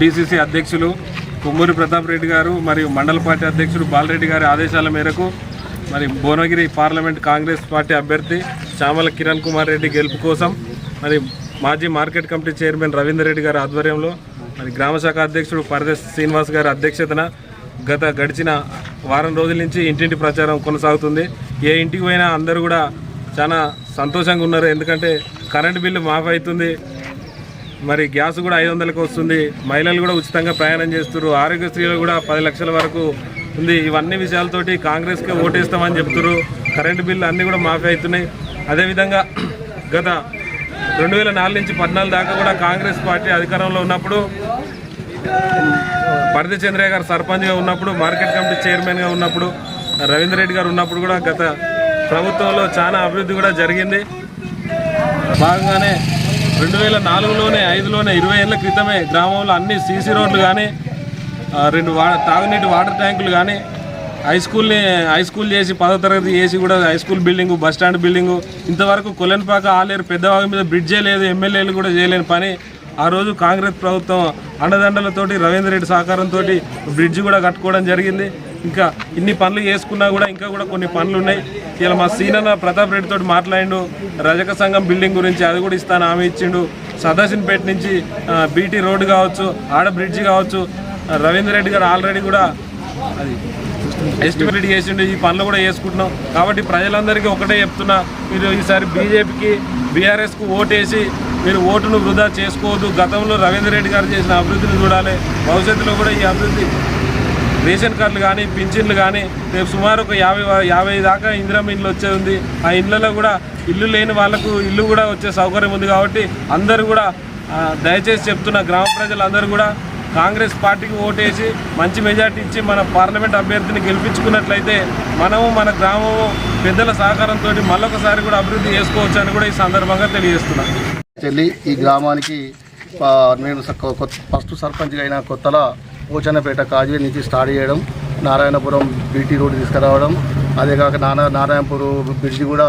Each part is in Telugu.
డీసీసీ అధ్యక్షులు కొమ్మూరి ప్రతాప్ రెడ్డి గారు మరియు మండల పార్టీ అధ్యక్షుడు బాలరెడ్డి గారి ఆదేశాల మేరకు మరి భువనగిరి పార్లమెంట్ కాంగ్రెస్ పార్టీ అభ్యర్థి చామల కిరణ్ కుమార్ రెడ్డి గెలుపు కోసం మరి మాజీ market committee chairman Ravinder Reddy గారి ఆధ్వర్యంలో మరి గ్రామ శాఖ అధ్యక్షుడు పరదేశ్ శ్రీనివాస్ గారి అధ్యక్షతన గత గడిచిన వారం రోజుల నుంచి ఇంటింటి ప్రచారం కొనసాగుతుంది. ఏ ఇంటికి పోయినా అందరూ కూడా చాలా సంతోషంగా ఉన్నారు. ఎందుకంటే కరెంటు బిల్లు మాఫ్ అవుతుంది. మరి గ్యాస్ కూడా ఐదు వందలకు వస్తుంది. మహిళలు కూడా ఉచితంగా ప్రయాణం చేస్తున్నారు. ఆరోగ్యశ్రీలో కూడా పది లక్షల వరకు ఉంది. ఇవన్నీ విషయాలతోటి కాంగ్రెస్కే ఓటేస్తామని చెప్తున్నారు. కరెంటు బిల్లు అన్నీ కూడా మాఫీ అవుతున్నాయి. అదేవిధంగా గత రెండు వేల నాలుగు నుంచి పద్నాలుగు దాకా కూడా కాంగ్రెస్ పార్టీ అధికారంలో ఉన్నప్పుడు పరది చంద్రయ్య గారు సర్పంచ్గా ఉన్నప్పుడు మార్కెట్ కమిటీ చైర్మన్గా ఉన్నప్పుడు రవీందర్ రెడ్డి గారు ఉన్నప్పుడు కూడా గత ప్రభుత్వంలో చాలా అభివృద్ధి కూడా జరిగింది. భాగంగానే రెండు వేల నాలుగులోనే ఐదులోనే ఇరవై ఏళ్ళ క్రితమే గ్రామంలో అన్ని సీసీ రోడ్లు కానీ రెండు వా తాగునీటి వాటర్ ట్యాంకులు కానీ హై స్కూల్ని హై స్కూల్ చేసి పదో తరగతి చేసి కూడా high school building bus stand building ఇంతవరకు కొలెన్పాక ఆలేరు పెద్దవాగి మీద బ్రిడ్జే లేదు ఎమ్మెల్యేలు కూడా చేయలేని పని. ఆ రోజు కాంగ్రెస్ ప్రభుత్వం అండదండలతోటి రవీందర్ రెడ్డి సహకారంతో బ్రిడ్జ్ కూడా కట్టుకోవడం జరిగింది. ఇంకా ఇన్ని పనులు చేసుకున్నా కూడా ఇంకా కూడా కొన్ని పనులు ఉన్నాయి. ఇలా మా సీనన్న ప్రతాప్ రెడ్డితో మాట్లాడిండు. రజక సంఘం బిల్డింగ్ గురించి అది కూడా ఇస్తాను ఆమె ఇచ్చిండు. సదాశిన్పేట నుంచి బీటీ రోడ్డు కావచ్చు ఆడ బ్రిడ్జ్ కావచ్చు రవీందర్ రెడ్డి గారు ఆల్రెడీ కూడా అది ఎస్టిమేట్ చేసిండు. ఈ పనులు కూడా చేసుకుంటున్నాం. కాబట్టి ప్రజలందరికీ ఒకటే చెప్తున్నా. మీరు ఈసారి బీజేపీకి బీఆర్ఎస్కు ఓటేసి మీరు ఓటును వృధా చేసుకోవద్దు. గతంలో రవీందర్ రెడ్డి గారు చేసిన అభివృద్ధిని చూడాలి. భవిష్యత్తులో కూడా ఈ అభివృద్ధి రేషన్ కార్డులు కానీ పింఛన్లు కానీ రేపు సుమారు ఒక యాభై యాభై దాకా ఇందిరమ్మ ఇండ్లు వచ్చే ఉంది. ఆ ఇండ్లలో కూడా ఇల్లు లేని వాళ్ళకు ఇల్లు కూడా వచ్చే సౌకర్యం ఉంది కాబట్టి అందరూ కూడా దయచేసి చెప్తున్న గ్రామ ప్రజలందరూ కూడా కాంగ్రెస్ పార్టీకి ఓటేసి మంచి మెజార్టీ ఇచ్చి మన పార్లమెంట్ అభ్యర్థిని గెలిపించుకున్నట్లయితే మనము మన గ్రామము పెద్దల సహకారంతో మళ్ళొకసారి కూడా అభివృద్ధి చేసుకోవచ్చు అని కూడా ఈ సందర్భంగా తెలియజేస్తున్నాను చెల్లి ఈ గ్రామానికి నేను స- కొ- కొత్త- ఫస్ట్ సర్పంచ్గా అయిన కొత్తలో పోచన్నపేట కాజీ నుంచి స్టార్ట్ చేయడం నారాయణపురం బీటీ రోడ్డు తీసుకురావడం అదే కాక నానా నారాయణపురం బ్రిడ్జి కూడా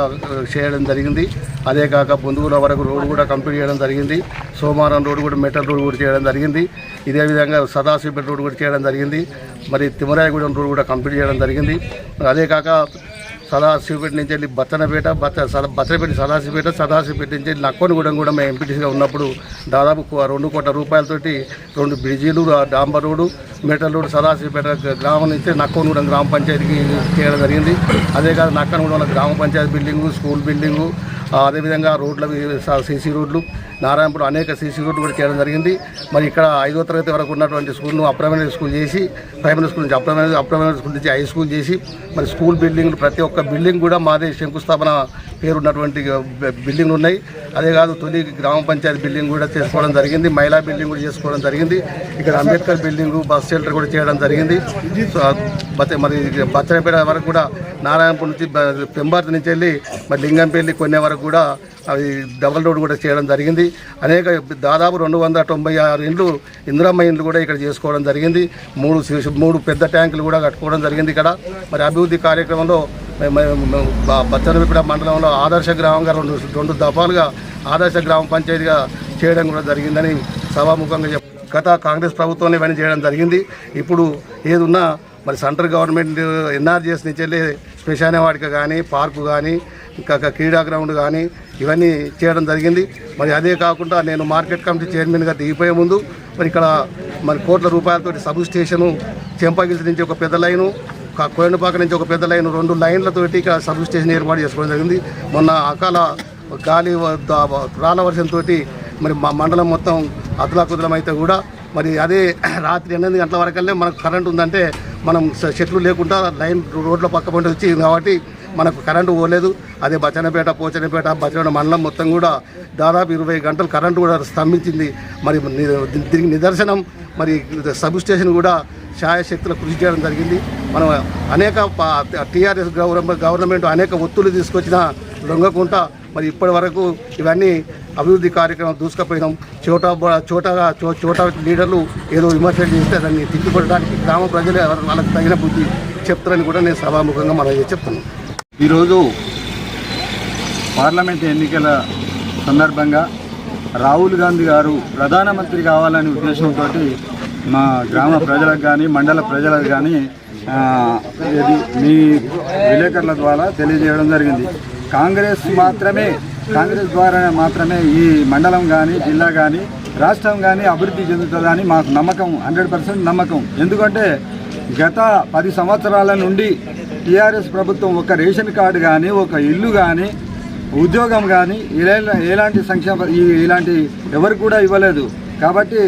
చేయడం జరిగింది. అదే కాక బొందుగుల వరకు రోడ్డు కూడా కంప్లీట్ చేయడం జరిగింది. సోమవారం రోడ్డు కూడా మెటల్ రోడ్డు కూడా చేయడం జరిగింది. ఇదే విధంగా సదాశివపేట రోడ్డు కూడా చేయడం జరిగింది. మరి తిమరాయగూడెం రోడ్డు కూడా కంప్లీట్ చేయడం జరిగింది. అదే కాక సదాశివపేట నుంచి వెళ్ళి బత్తనపేట బత్త సద బత్తనపేట సదాశివపేట సదాశివపేట నుంచి వెళ్ళి నక్కోనిగూడెం కూడా మేము ఎంపీటీసీగా ఉన్నప్పుడు దాదాపు రెండు కోట్ల రూపాయలతోటి రెండు బ్రిడ్జీలు ఆ డాంబర్ రోడ్డు మెటల్ రోడ్డు సదాశివపేట గ్రామం నుంచి నక్కోనిగూడెం గ్రామ పంచాయతీకి చేయడం జరిగింది. అదే కాదు నక్కనగూడెం గ్రామ పంచాయతీ బిల్డింగు స్కూల్ బిల్డింగు అదేవిధంగా రోడ్ల సీసీ రోడ్లు నారాయణపురం అనేక సీసీ రోడ్లు కూడా చేయడం జరిగింది. మరి ఇక్కడ ఐదో తరగతి వరకు ఉన్నటువంటి స్కూల్ను అప్రైమరీ స్కూల్ చేసి ప్రైమరీ స్కూల్ నుంచి upper primary upper primary school నుంచి హై స్కూల్ చేసి మరి స్కూల్ బిల్డింగ్లు ప్రతి ఒక్క బిల్డింగ్ కూడా మాదే శంకుస్థాపన పేరు ఉన్నటువంటి బిల్డింగ్లు ఉన్నాయి. అదే కాదు తొలి గ్రామ పంచాయతీ బిల్డింగ్ కూడా చేసుకోవడం జరిగింది. మహిళా బిల్డింగ్ కూడా చేసుకోవడం జరిగింది. ఇక్కడ అంబేద్కర్ బిల్డింగ్ బస్ షెల్టర్ కూడా చేయడం జరిగింది. మరి బచ్చనపేట వరకు కూడా నారాయణపూర్ నుంచి పెంబార్తి నుంచి వెళ్ళి మరి లింగంపల్లి కొనే వరకు కూడా అవి డబల్ రోడ్ కూడా చేయడం జరిగింది. అనేక దాదాపు రెండు వందల తొంభై ఆరు ఇండ్లు ఇందిరమ్మ ఇండ్లు కూడా ఇక్కడ చేసుకోవడం జరిగింది. మూడు మూడు పెద్ద ట్యాంకులు కూడా కట్టుకోవడం జరిగింది ఇక్కడ. మరి అభివృద్ధి కార్యక్రమంలో మ- మండలంలో ఆదర్శ గ్రామంగా రెండు రెండు దఫాలుగా ఆదర్శ గ్రామ పంచాయతీగా చేయడం కూడా జరిగిందని సభాముఖంగా చెప్ గత కాంగ్రెస్ ప్రభుత్వం ఇవన్నీ చేయడం జరిగింది. ఇప్పుడు ఏదున్నా మరి సెంట్రల్ గవర్నమెంట్ ఎన్ఆర్జీఎస్ నుంచి వెళ్ళి శ్మశాన వాటిక కానీ పార్కు కానీ ఇంకా క్రీడా గ్రౌండ్ కానీ ఇవన్నీ చేయడం జరిగింది. మరి అదే కాకుండా నేను మార్కెట్ కమిటీ చైర్మన్గా దిగిపోయే ముందు మరి ఇక్కడ మరి కోట్ల రూపాయలతో సబ్ స్టేషను చెంపగిల్స్ నుంచి ఒక పెద్ద లైను కోయండపాక నుంచి ఒక పెద్ద లైన్ రెండు లైన్లతోటి ఇక్కడ సబ్ స్టేషన్ ఏర్పాటు చేసుకోవడం జరిగింది. మొన్న అకాల గాలి వ- రాళ్ళ వర్షంతో మరి మా మండలం మొత్తం అతలాకుతలం అయితే కూడా మరి అదే రాత్రి ఎనిమిది గంటల వరకల్లే మనకు కరెంట్ ఉందంటే మనం చెట్లు లేకుండా లైన్ రోడ్ల పక్క పంట వచ్చింది కాబట్టి మనకు కరెంటు పోలేదు. అదే బచనపేట పోచనపేట బచనపేట మండలం మొత్తం కూడా దాదాపు ఇరవై గంటలు కరెంటు కూడా స్తంభించింది. మరి దీనికి నిదర్శనం మరి సబ్ స్టేషన్ కూడా శాయశక్తుల కృషి చేయడం జరిగింది. మనం అనేక టీఆర్ఎస్ గవర్నమెంట్ గవర్నమెంట్ అనేక ఒత్తులు తీసుకొచ్చిన లొంగకుండా మరి ఇప్పటి వరకు ఇవన్నీ అభివృద్ధి కార్యక్రమం దూసుకపోయినాం. చోట చోట చోటగా చో- చోట లీడర్లు ఏదో విమర్శలు చేస్తే దాన్ని తిప్పిపడడానికి గ్రామ ప్రజలే వాళ్ళకి తగిన బుద్ధి చెప్తారని కూడా నేను సభాముఖంగా మనం చెప్తున్నాను. ఈరోజు పార్లమెంట్ ఎన్నికల సందర్భంగా రాహుల్ గాంధీ గారు ప్రధానమంత్రి కావాలనే ఉద్దేశంతో మా గ్రామ ప్రజలకు కానీ మండల ప్రజలకు కానీ ఇది మీ విలేకరుల ద్వారా తెలియజేయడం జరిగింది. కాంగ్రెస్ మాత్రమే కాంగ్రెస్ ద్వారా మాత్రమే ఈ మండలం కానీ జిల్లా కానీ రాష్ట్రం కానీ అభివృద్ధి చెందుతుందని మాకు నమ్మకం హండ్రెడ్ పర్సెంట్ నమ్మకం. ఎందుకంటే గత పది సంవత్సరాల నుండి టీఆర్ఎస్ ప్రభుత్వం ఒక రేషన్ కార్డు కానీ ఒక ఇల్లు కానీ ఉద్యోగం కానీ ఎలాంటి సంక్షేమ ఇలాంటి ఎవరు కూడా ఇవ్వలేదు. కాబట్టి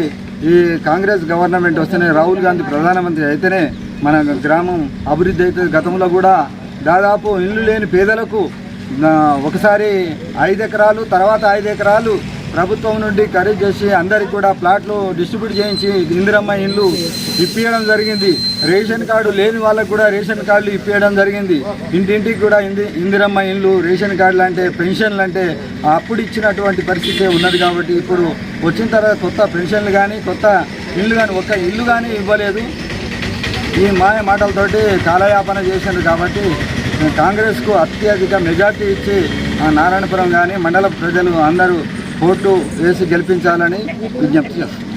ఈ కాంగ్రెస్ గవర్నమెంట్ వస్తేనే రాహుల్ గాంధీ ప్రధానమంత్రి అయితేనే మన గ్రామం అభివృద్ధి అవుతుంది గతంలో కూడా దాదాపు ఇల్లు లేని పేదలకు ఒకసారి ఐదు ఎకరాలు తర్వాత ఐదు ఎకరాలు ప్రభుత్వం నుండి ఖరీదు చేసి అందరికి కూడా ప్లాట్లు డిస్ట్రిబ్యూట్ చేయించి ఇందిరమ్మ ఇల్లు ఇప్పించడం జరిగింది. రేషన్ కార్డు లేని వాళ్ళకు కూడా రేషన్ కార్డులు ఇప్పించడం జరిగింది. ఇంటింటికి కూడా ఇంది ఇందిరమ్మ ఇల్లు రేషన్ కార్డులు అంటే పెన్షన్లు అంటే అప్పుడు ఇచ్చినటువంటి పరిస్థితి ఉన్నది కాబట్టి ఇప్పుడు వచ్చిన తర్వాత కొత్త పెన్షన్లు కానీ కొత్త ఇల్లు కానీ ఒక్క ఇల్లు కానీ ఇవ్వలేదు. ఈ మాయ మాటలతోటి కాలయాపన చేశారు కాబట్టి కాంగ్రెస్కు అత్యధిక మెజార్టీ ఇచ్చి ఆ నారాయణపురం కానీ మండల ప్రజలు అందరూ ఓటు వేసి గెలిపించాలని విజ్ఞప్తి చేస్తాను